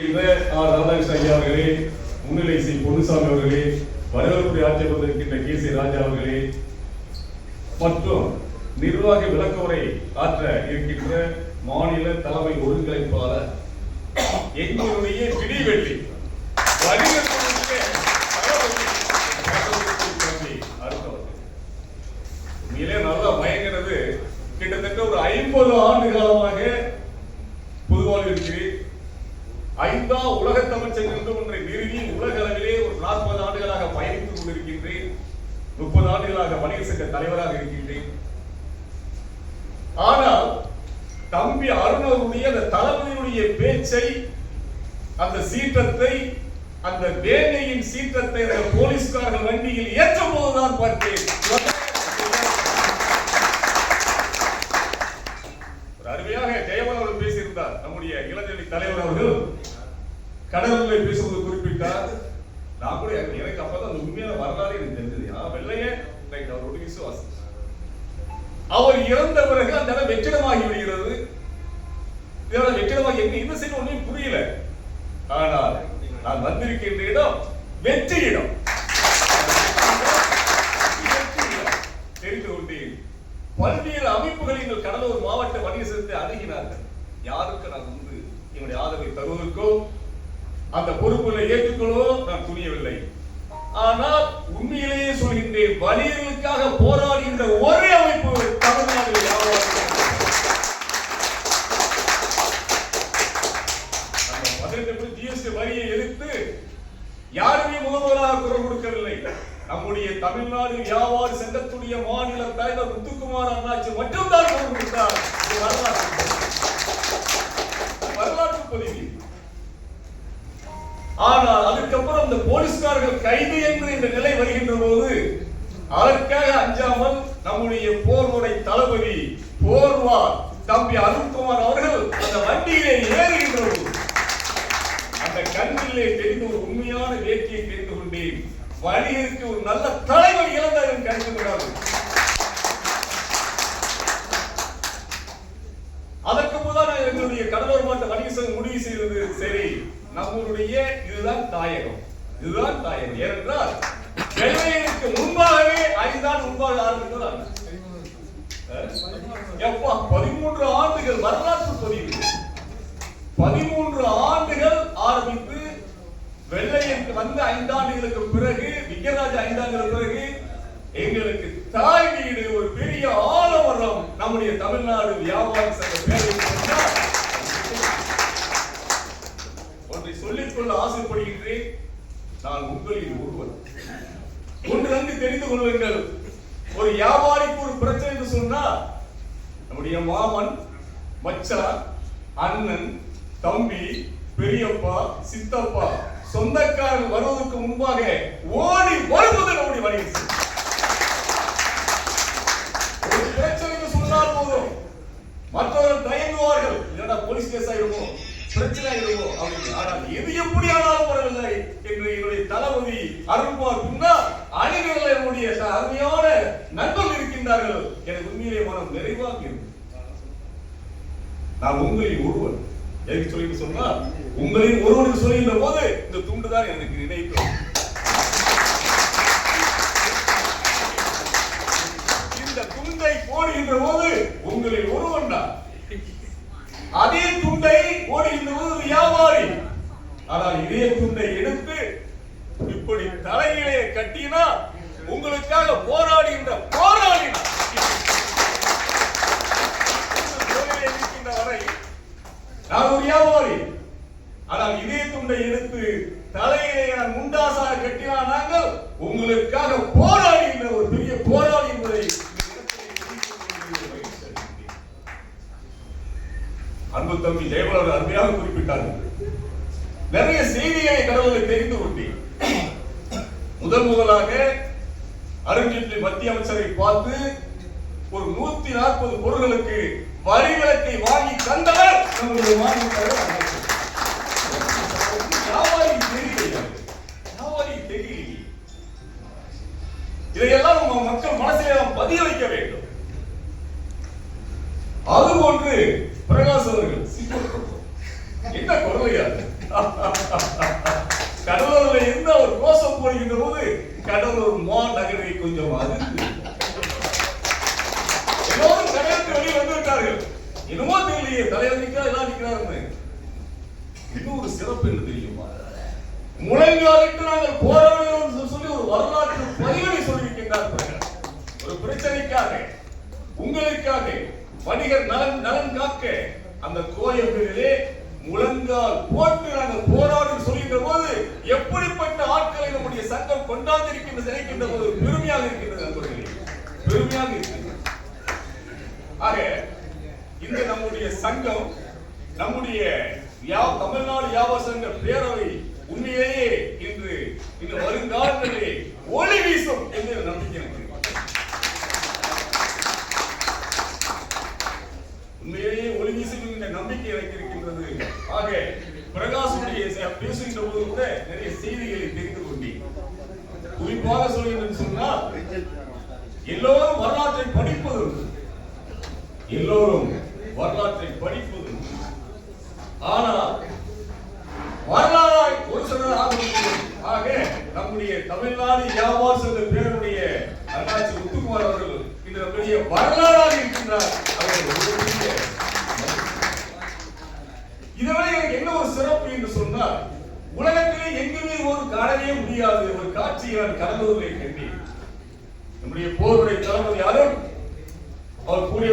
R ஐயா அவர்களே முன்னிலை சி. பொன்னுசாமி அவர்களே வரவேற்புரை ஆற்றிக் கே. சி. ராஜா அவர்களே மற்றும் நிர்வாக விளக்க உரை ஆற்ற இருக்கின்ற மாநில தலைமை ஒருங்கிணைப்பாளர் எங்களுடைய பிடிவெள்ளி உண்மையிலே நல்லா மயங்கிறது கிட்டத்தட்ட ஒரு ஐம்பது ஆண்டு காலமாக ஐந்தா உலக தமிழ்ச்சங்கம் என்று ஒன்றை நிறுவி உலக அளவிலே ஒரு நாற்பது ஆண்டுகளாக பயணித்துக் கொண்டிருக்கின்றேன். முப்பது ஆண்டுகளாக வணிக சங்க தலைவராக இருக்கின்றேன். ஆனால் தம்பி அருணருடைய அந்த தளபதியுடைய பேச்சை அந்த சீற்றத்தை அந்த வேலையின் சீற்றத்தை அந்த போலீஸ்காரர்கள் வண்டியில் ஏற்றும் போதுதான் பார்த்தேன் ஒரு அருமையாக ஜெயவன் அவர்கள் பேசியிருந்தார் நம்முடைய இளைஞரணி தலைவர் அவர்கள் உண்மையை பேசுவது குறிப்பிட்டார். நான் கூட எனக்கு அப்பதான் அந்த உண்மையான வரலாறு எனக்கு தெரிஞ்சது. ஆனா வெள்ளையே ரைட் அவர் விசுவாசம் அவர் இறந்த பிறகு அந்த இடம் வெற்றிடமாகி விடுகிறது. இதோட வெற்றிடமாகி எங்க இந்த சைடு ஒன்றும் புரியல. ஆனால் நான் வந்திருக்கின்ற இடம் வெற்றி இடம் தெரிந்து கொண்டேன். பல்வேறு அமைப்புகள் எங்கள் கடலூர் மாவட்ட வணிக சேர்த்து அணுகினார்கள். யாருக்கு நான் வந்து என்னுடைய ஆதரவை தருவதற்கோ அந்த பொறுப்புகளை ஏற்றுக்கொள்ளவோ நான் துணியவில்லை. ஆனால் உண்மையிலேயே சொல்கின்றேன் வணிகர்களுக்காக போராடுகின்ற ஒரே அமைப்பு தமிழ்நாடு பதினெட்டு ஜிஎஸ்டி வரியை எதிர்த்து யாருமே முகவராக குரல் கொடுக்கவில்லை. நம்முடைய தமிழ்நாடு வியாபார சங்கத்துடைய மாநில தலைவர் முத்துக்குமார் அண்ணாச்சி மட்டும்தான் குரல் கொடுத்தார். அவர்கள் கைது என்று இந்த நிலை வருகின்ற போது அதற்காக அஞ்சாமல் நம்முடைய போர்முறை தளபதி போர்வார் தம்பி அருண்குமார் அவர்கள் அந்த வண்டியிலே ஏறுகின்ற அந்த கண்ணிலே தெரிந்து ஒரு உண்மையான வேட்கையை தெரிந்து கொண்டேன் வணிகருக்கு ஒரு நல்ல தலைவர் இழந்தார் என்று கருதுகிறார்கள் அதற்கு முதல் எங்களுடைய கடலூர் மாவட்ட வணிக சங்கம் முடிவு செய்தது சரி. நம்மளுடைய இதுதான் தாயகம். இதுதான் காயம். ஏனென்றால் வெள்ளையனுக்கு முன்பாகவே ஐந்தாண்டு முன்பாக ஆரம்பித்ததான் எப்பா பதிமூன்று ஆண்டுகள் வரலாற்று பதிவு. பதிமூன்று ஆண்டுகள் ஆரம்பித்து வெள்ளையனுக்கு வந்து ஐந்தாண்டுகளுக்கு பிறகு விஜயராஜ் ஐந்தாண்டுகளுக்கு பிறகு எங்களுக்கு தாய் வீடு ஒரு பெரிய ஆலமரம் நம்முடைய தமிழ்நாடு வியாபார சங்க பேரவையில் ஒன்றை சொல்லிக்கொள்ள ஆசைப்படுகின்றேன். நான் உங்களில் ஒருவர் ஒன்று நன்கு தெரிந்து கொள்ளுங்கள். ஒரு வியாபாரிக்கு ஒரு பிரச்சனை என்று சொன்னால் நம்முடைய மாமன் மச்சான் அண்ணன் தம்பி பெரியப்பா சித்தப்பா சொந்தக்காரன் வருவதற்கு முன்பாக ஓடி வருவது நம்முடைய வணிகம் பிரச்சனை ஆயிடுமோ அப்படின்னு ஆனால் எது எப்படி ஆனாலும் பரவாயில்லை என்று என்னுடைய தளபதி அருள்குமார் பின்னால் அணிகள் என்னுடைய அருமையான நண்பர்கள் இருக்கின்றார்கள். எனக்கு உண்மையிலே மனம் நிறைவாக இருக்கு நான் உங்களில் ஒருவன். எதுக்கு சொல்லி சொன்னா உங்களின் ஒருவனுக்கு சொல்லுகின்ற போது இந்த துண்டு தான் எனக்கு நினைக்கும் இந்த துண்டை போடுகின்ற போது உங்களில் ஒருவன் தான் அதே துண்டை போடுகின்ற போது ஒரு வியாபாரி ஆனால் இதய துண்டை எடுத்து இப்படி தலையிலே கட்டினா உங்களுக்காக போராடுகின்ற போராடி வரை நான் ஒரு வியாபாரி. ஆனால் இதே துண்டை எடுத்து தலையிலே நான் முண்டாசாக கட்டினா நாங்கள் உங்களுக்காக போராடுகின்ற ஒரு பெரிய போராளி என்பதை அன்பு தம்பி ஜெயபாலன் அருமையாக குறிப்பிட்டார்கள். நிறைய செய்திகளை கடவுளை தெரிந்து கொண்டேன். முதல் முதலாக அருண்ஜேட்லி மத்திய அமைச்சரை பார்த்து ஒரு நூத்தி நாற்பது பொருட்களுக்கு வரி விலக்கை வாங்கி தந்தவர் நம்முடைய மாநில தலைவர் வியாபாரி தெரியலையா வியாபாரி தெரியலையே இதையெல்லாம் நம்ம மக்கள் மனசிலே நாம் பதிய வைக்க வேண்டும். அதுபோன்று பிரகாஷ் அவர்கள் என்ன குரலையா கடலூர்ல இருந்து அவர் கோஷம் போடுகின்ற போது கடலூர் மா நகரை கொஞ்சம் அதிர்ந்து. எல்லோரும் கடையத்து வெளியே வந்து விட்டார்கள் என்னமோ தெரியலையே தலைவர் நிற்கிறா எல்லாம் நிற்கிறாருன்னு. இன்னொரு சிறப்பு என்ன தெரியுமா? முழங்காலுக்கு நாங்கள் போராடுகிறோம் சொல்லி ஒரு வரலாற்று பதிவை சொல்லியிருக்கின்றார் ஒரு பிரச்சனைக்காக உங்களுக்காக வணிகர் நலன் நலன் காக்க அந்த கோயில்களிலே முழங்கால் போட்டு நாங்கள் போராடும் சொல்கின்ற போது எப்படிப்பட்ட ஆட்களை நம்முடைய சங்கம் கொண்டாந்திருக்கின்ற நினைக்கின்ற போது பெருமையாக இருக்கின்றது நண்பர்களே. பெருமையாக இருக்கின்றது. ஆக இந்த நம்முடைய சங்கம் நம்முடைய யா- தமிழ்நாடு வியாபார சங்க பேரவை உண்மையிலேயே இன்று இந்த வருங்காலங்களிலே ஒளி வீசும் என்று நம்பிக்கை எனக்கு இருக்கு. உண்மையிலேயே ஒளி வீசும் என்ற நம்பிக்கை எனக்கு இருக்கின்றது ஆக பிரகாசுடைய ச- பேசுகின்ற போது கூட நிறைய செய்திகளை தெரிந்து கொண்டேன். குறிப்பாக சொல்கிறேன் சொன்னால் எல்லோரும் வரலாற்றை படிப்பதுண்டு எல்லோரும் வரலாற்றை படிப்பதுண்டு ஆனால் வரலாறாய் ஒரு சிலர் ஆக நம்முடைய தமிழ்நாடு வியாபார சங்க பேருடைய அண்ணாச்சி முத்துக்குமார் அவர்கள் இந்த நம்முடைய வரலாறாக இருக்கின்றார். அவர் ஒரு பெரிய இதுவரை எனக்கு என்ன ஒரு சொன்னார் உலகத்திலே எங்குமே ஒரு காணவே முடியாது. ஒரு காட்சியை நான் கடலூரிலே கண்டேன். நம்முடைய போருடைய தளபதி யாரும் அவர் கூறிய